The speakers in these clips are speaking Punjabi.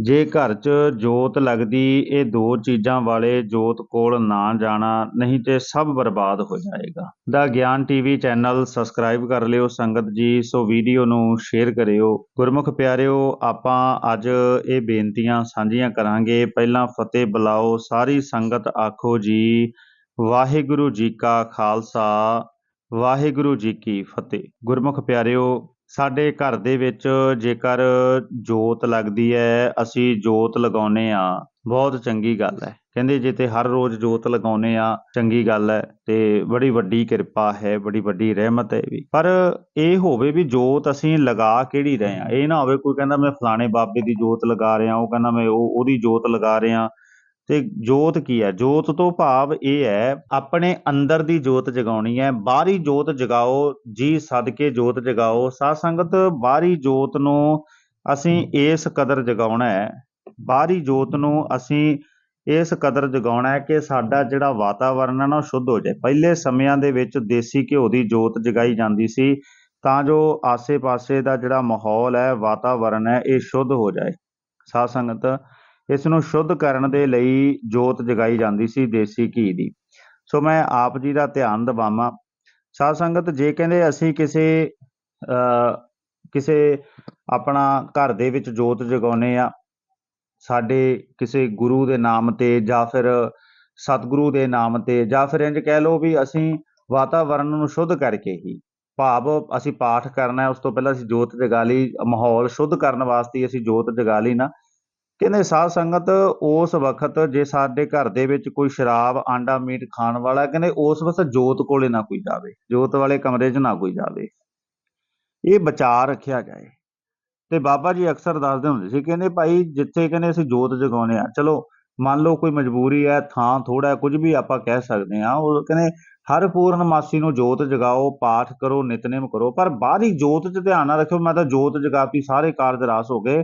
ਜੇ ਘਰ 'ਚ ਜੋਤ ਲੱਗਦੀ, ਇਹ ਦੋ ਚੀਜ਼ਾਂ ਵਾਲੇ ਜੋਤ ਕੋਲ ਨਾ ਜਾਣਾ, ਨਹੀਂ ਤੇ ਸਭ ਬਰਬਾਦ ਹੋ ਜਾਏਗਾ। ਦਾ ਗਿਆਨ ਟੀਵੀ ਚੈਨਲ ਸਬਸਕ੍ਰਾਈਬ ਕਰ ਲਿਓ ਸੰਗਤ ਜੀ, ਸੋ ਵੀਡੀਓ ਨੂੰ ਸ਼ੇਅਰ ਕਰਿਓ। ਗੁਰਮੁਖ ਪਿਆਰਿਓ, ਆਪਾਂ ਅੱਜ ਇਹ ਬੇਨਤੀਆਂ ਸਾਂਝੀਆਂ ਕਰਾਂਗੇ। ਪਹਿਲਾਂ ਫਤਿਹ ਬੁਲਾਓ, ਸਾਰੀ ਸੰਗਤ ਆਖੋ ਜੀ, ਵਾਹਿਗੁਰੂ ਜੀ ਕਾ ਖਾਲਸਾ, ਵਾਹਿਗੁਰੂ ਜੀ ਕੀ ਫਤਿਹ। ਗੁਰਮੁਖ ਪਿਆਰਿਓ ਸਾਡੇ ਘਰ ਦੇ ਵਿੱਚ ਜੇਕਰ ਜੋਤ ਲੱਗਦੀ ਹੈ, ਅਸੀਂ ਜੋਤ ਲਗਾਉਨੇ ਆ ਬਹੁਤ ਚੰਗੀ ਗੱਲ ਹੈ। ਕਹਿੰਦੇ ਜੇ ਤੇ ਹਰ ਰੋਜ਼ ਜੋਤ ਲਗਾਉਨੇ ਆ ਚੰਗੀ ਗੱਲ ਹੈ ਤੇ ਬੜੀ ਵੱਡੀ ਕਿਰਪਾ ਹੈ, ਬੜੀ ਵੱਡੀ ਰਹਿਮਤ ਹੈ ਵੀ। ਪਰ ਇਹ ਹੋਵੇ ਵੀ ਜੋਤ ਅਸੀਂ ਲਗਾ ਕਿਹੜੀ ਰਹੇ ਆ ਇਹ ਨਾ ਹੋਵੇ ਕੋਈ ਕਹਿੰਦਾ ਮੈਂ ਫਲਾਣੇ ਬਾਬੇ ਦੀ ਜੋਤ ਲਗਾ ਰਿਹਾ, ਉਹ ਕਹਿੰਦਾ ਮੈਂ ਉਹ, ਉਹਦੀ ਜੋਤ ਲਗਾ ਰਿਹਾ। ਤੇ ਜੋਤ ਕੀ ਹੈ? ਜੋਤ ਤੋਂ ਭਾਵ ਇਹ ਹੈ, ਆਪਣੇ ਅੰਦਰ ਦੀ ਜੋਤ ਜਗਾਉਣੀ ਹੈ। ਬਾਹਰੀ ਜੋਤ ਜਗਾਓ, ਜੀ ਸਦਕੇ ਜੋਤ ਜਗਾਓ। ਸਾਧ ਸੰਗਤ, ਬਾਹਰੀ ਜੋਤ ਨੂੰ ਅਸੀਂ ਇਸ ਕਦਰ ਜਗਾਉਣਾ ਹੈ। ਬਾਹਰੀ ਜੋਤ ਨੂੰ ਅਸੀਂ ਇਸ ਕਦਰ ਜਗਾਉਣਾ ਹੈ ਕਿ ਸਾਡਾ ਜਿਹੜਾ ਵਾਤਾਵਰਨ ਹੈ ਨਾ, ਉਹ ਸ਼ੁੱਧ ਹੋ ਜਾਏ। ਪਹਿਲੇ ਸਮਿਆਂ ਦੇ ਵਿੱਚ ਦੇਸੀ ਘਿਓ ਦੀ ਜੋਤ ਜਗਾਈ ਜਾਂਦੀ ਸੀ, ਤਾਂ ਜੋ ਆਸੇ-ਪਾਸੇ ਦਾ ਜਿਹੜਾ ਮਾਹੌਲ ਹੈ, ਵਾਤਾਵਰਨ ਹੈ, ਇਹ ਸ਼ੁੱਧ ਹੋ ਜਾਏ। ਸਾਧ ਸੰਗਤ ਇਸ ਨੂੰ ਸ਼ੁੱਧ ਕਰਨ ਦੇ ਲਈ ਜੋਤ ਜਗਾਈ ਜਾਂਦੀ ਸੀ ਦੇਸੀ ਘੀ ਦੀ। ਸੋ ਮੈਂ ਆਪ ਜੀ ਦਾ ਧਿਆਨ ਦਿਵਾਵਾਂ। ਸਾਧ ਸੰਗਤ, ਜੇ ਕਹਿੰਦੇ ਅਸੀਂ ਕਿਸੇ ਕਿਸੇ ਆਪਣਾ ਘਰ ਦੇ ਵਿੱਚ ਜੋਤ ਜਗਾਉਨੇ ਆ ਸਾਡੇ ਕਿਸੇ ਗੁਰੂ ਦੇ ਨਾਮ ਤੇ ਜਾਂ ਫਿਰ ਸਤਿਗੁਰੂ ਦੇ ਨਾਮ ਤੇ ਜਾਂ ਫਿਰ ਇੰਜ ਕਹਿ ਲਓ ਵੀ ਅਸੀਂ ਵਾਤਾਵਰਨ ਨੂੰ ਸ਼ੁੱਧ ਕਰਕੇ ਹੀ ਭਾਵ ਅਸੀਂ ਪਾਠ ਕਰਨਾ ਉਸ ਤੋਂ ਪਹਿਲਾਂ ਅਸੀਂ ਜੋਤ ਜਗਾ ਲਈ, ਮਾਹੌਲ ਸ਼ੁੱਧ ਕਰਨ ਵਾਸਤੇ ਅਸੀਂ ਜੋਤ ਜਗਾ ਲਈ ਨਾ ਕਹਿੰਦੇ ਸਾਧ ਸੰਗਤ ਉਸ ਵਕਤ ਜੇ ਸਾਡੇ ਘਰ ਦੇ ਵਿੱਚ ਕੋਈ ਸ਼ਰਾਬ, ਆਂਡਾ, ਮੀਟ ਖਾਣ ਵਾਲਾ ਕਹਿੰਦੇ ਉਸ ਵਕਤ ਜੋਤ ਕੋਲੇ ਨਾ ਕੋਈ ਜਾਵੇ, ਜੋਤ ਵਾਲੇ ਕਮਰੇ 'ਚ ਨਾ ਕੋਈ ਜਾਵੇ। ਇਹ ਵਿਚਾਰ ਰੱਖਿਆ ਜਾਏ ਤੇ ਬਾਬਾ ਜੀ ਅਕਸਰ ਦੱਸਦੇ ਹੁੰਦੇ ਸੀ, ਕਹਿੰਦੇ ਭਾਈ ਜਿੱਥੇ ਕਹਿੰਦੇ ਅਸੀਂ ਜੋਤ ਜਗਾਉਨੇ ਆ ਚਲੋ ਮੰਨ ਲਓ ਕੋਈ ਮਜਬੂਰੀ ਹੈ, ਥਾਂ ਥੋੜਾ ਕੁਝ ਵੀ ਆਪਾਂ ਕਹਿ ਸਕਦੇ ਆ ਉਹ ਕਹਿੰਦੇ ਹਰ ਪੂਰਨਮਾਸੀ ਨੂੰ ਜੋਤ ਜਗਾਓ, ਪਾਠ ਕਰੋ, ਨਿਤਨੇਮ ਕਰੋ, ਪਰ ਬਾਹਰੀ ਜੋਤ 'ਚ ਧਿਆਨ ਨਾ ਰੱਖਿਓ, ਮੈਂ ਤਾਂ ਜੋਤ ਜਗਾਤੀ ਸਾਰੇ ਕਾਰਜ ਰਾਸ ਹੋ ਗਏ।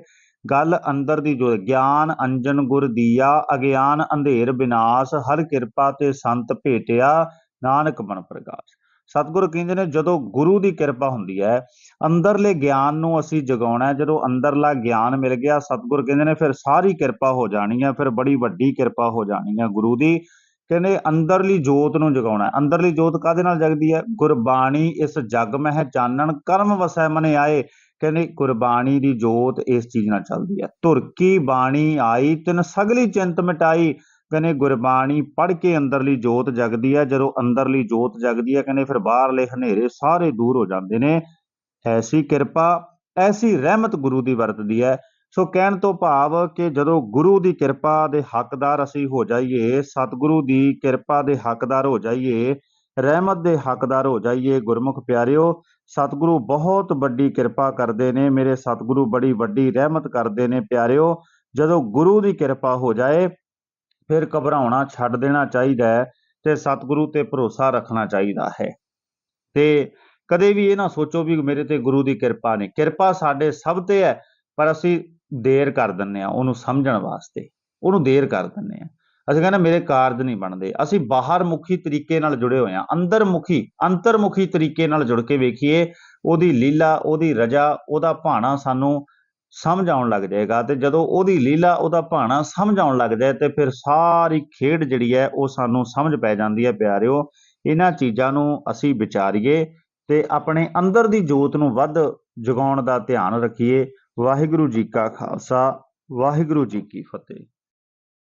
ਗੱਲ ਅੰਦਰ ਦੀ ਜੋਤ ਗਿਆਨ ਅੰਜਨ ਗੁਰ ਦੀਆ, ਅਗਿਆਨ ਅੰਧੇਰ ਵਿਨਾਸ਼ ਹਰ ਕਿਰਪਾ ਤੇ ਸੰਤ ਭੇਟਿਆ, ਨਾਨਕ ਬਨ ਪ੍ਰਕਾਸ਼ ਸਤਿਗੁਰ ਕਹਿੰਦੇ ਨੇ, ਜਦੋਂ ਗੁਰੂ ਦੀ ਕਿਰਪਾ ਹੁੰਦੀ ਹੈ, ਅੰਦਰਲੇ ਗਿਆਨ ਨੂੰ ਅਸੀਂ ਜਗਾਉਣਾ ਜਦੋਂ ਅੰਦਰਲਾ ਗਿਆਨ ਮਿਲ ਗਿਆ, ਸਤਿਗੁਰ ਕਹਿੰਦੇ ਨੇ, ਫਿਰ ਸਾਰੀ ਕਿਰਪਾ ਹੋ ਜਾਣੀ ਹੈ। ਫਿਰ ਬੜੀ ਵੱਡੀ ਕਿਰਪਾ ਹੋ ਜਾਣੀ ਹੈ ਗੁਰੂ ਦੀ। ਕਹਿੰਦੇ, ਅੰਦਰਲੀ ਜੋਤ ਨੂੰ ਜਗਾਉਣਾ ਅੰਦਰਲੀ ਜੋਤ ਕਾਦੇ ਨਾਲ ਜਗਦੀ ਹੈ? ਗੁਰਬਾਣੀ ਇਸ ਜਗ ਮਹਿ ਚਾਨਣ, ਕਰਮ ਵਸੈ ਮਨੇ ਆਏ। ਕਹਿੰਦੇ ਗੁਰਬਾਣੀ ਦੀ ਜੋਤ ਇਸ ਚੀਜ਼ ਨਾਲ ਚੱਲਦੀ ਹੈ। ਧੁਰਕੀ ਬਾਣੀ ਆਈ, ਤਿਨ ਸਗਲੀ ਚਿੰਤ ਮਿਟਾਈ। ਕਹਿੰਦੇ ਗੁਰਬਾਣੀ ਪੜ੍ਹ ਕੇ ਅੰਦਰਲੀ ਜੋਤ ਜਗਦੀ ਹੈ, ਜਦੋਂ ਅੰਦਰਲੀ ਜੋਤ ਜਗਦੀ ਹੈ, ਕਹਿੰਦੇ ਫਿਰ ਬਾਹਰਲੇ ਹਨੇਰੇ ਸਾਰੇ ਦੂਰ ਹੋ ਜਾਂਦੇ ਨੇ। ਐਸੀ ਕਿਰਪਾ, ਐਸੀ ਰਹਿਮਤ ਗੁਰੂ ਦੀ ਵਰਤਦੀ ਹੈ। ਸੋ ਕਹਿਣ ਤੋਂ ਭਾਵ ਕਿ ਜਦੋਂ ਗੁਰੂ ਦੀ ਕਿਰਪਾ ਦੇ ਹੱਕਦਾਰ ਅਸੀਂ ਹੋ ਜਾਈਏ, ਸਤਿਗੁਰੂ ਦੀ ਕਿਰਪਾ ਦੇ ਹੱਕਦਾਰ ਹੋ ਜਾਈਏ ਰਹਿਮਤ ਦੇ ਹੱਕਦਾਰ ਹੋ ਜਾਈਏ, ਗੁਰਮੁਖ ਪਿਆਰਿਓ, ਸਤਿਗੁਰੂ ਬਹੁਤ ਵੱਡੀ ਕਿਰਪਾ ਕਰਦੇ ਨੇ, ਮੇਰੇ ਸਤਿਗੁਰੂ ਬੜੀ ਵੱਡੀ ਰਹਿਮਤ ਕਰਦੇ ਨੇ ਪਿਆਰਿਓ, ਜਦੋਂ ਗੁਰੂ ਦੀ ਕਿਰਪਾ ਹੋ ਜਾਏ, ਫਿਰ ਘਬਰਾਉਣਾ ਛੱਡ ਦੇਣਾ ਚਾਹੀਦਾ ਹੈ ਤੇ ਸਤਿਗੁਰੂ ਤੇ ਭਰੋਸਾ ਰੱਖਣਾ ਚਾਹੀਦਾ ਹੈ। ਤੇ ਕਦੇ ਵੀ ਇਹ ਨਾ ਸੋਚੋ ਵੀ ਮੇਰੇ ਤੇ ਗੁਰੂ ਦੀ ਕਿਰਪਾ ਨਹੀਂ ਕਿਰਪਾ ਸਾਡੇ ਸਭ ਤੇ ਹੈ, ਪਰ ਅਸੀਂ ਦੇਰ ਕਰ ਦਿੰਨੇ ਆ ਉਹਨੂੰ ਸਮਝਣ ਵਾਸਤੇ। ਉਹਨੂੰ ਦੇਰ ਕਰ ਦਿੰਨੇ ਆ ਅਸੀਂ ਕਹਿੰਦੇ ਮੇਰੇ ਕਾਰਜ ਨਹੀਂ ਬਣਦੇ। ਅਸੀਂ ਬਾਹਰ ਮੁਖੀ ਤਰੀਕੇ ਨਾਲ ਜੁੜੇ ਹੋਏ ਆ ਅੰਦਰ ਮੁਖੀ ਅੰਤਰ ਮੁਖੀ ਤਰੀਕੇ ਨਾਲ ਜੁੜ ਕੇ ਵੇਖੀਏ, ਉਹਦੀ ਲੀਲਾ, ਉਹਦੀ ਰਜਾ, ਉਹਦਾ ਭਾਣਾ ਸਾਨੂੰ ਸਮਝ ਆਉਣ ਲੱਗ ਜਾਏਗਾ ਤੇ ਜਦੋਂ ਉਹਦੀ ਲੀਲਾ, ਉਹਦਾ ਭਾਣਾ ਸਮਝ ਆਉਣ ਲੱਗ ਜਾਏ ਤੇ ਫਿਰ ਸਾਰੀ ਖੇਡ ਜਿਹੜੀ ਹੈ ਉਹ ਸਾਨੂੰ ਸਮਝ ਪੈ ਜਾਂਦੀ ਹੈ, ਪਿਆਰਿਓ। ਇਹਨਾਂ ਚੀਜ਼ਾਂ ਨੂੰ ਅਸੀਂ ਵਿਚਾਰੀਏ ਤੇ ਆਪਣੇ ਅੰਦਰ ਦੀ ਜੋਤ ਨੂੰ ਵੱਧ ਜਗਾਉਣ ਦਾ ਧਿਆਨ ਰੱਖੀਏ। ਵਾਹਿਗੁਰੂ ਜੀ ਕਾ ਖਾਲਸਾ, ਵਾਹਿਗੁਰੂ ਜੀ ਕੀ ਫਤਿਹ।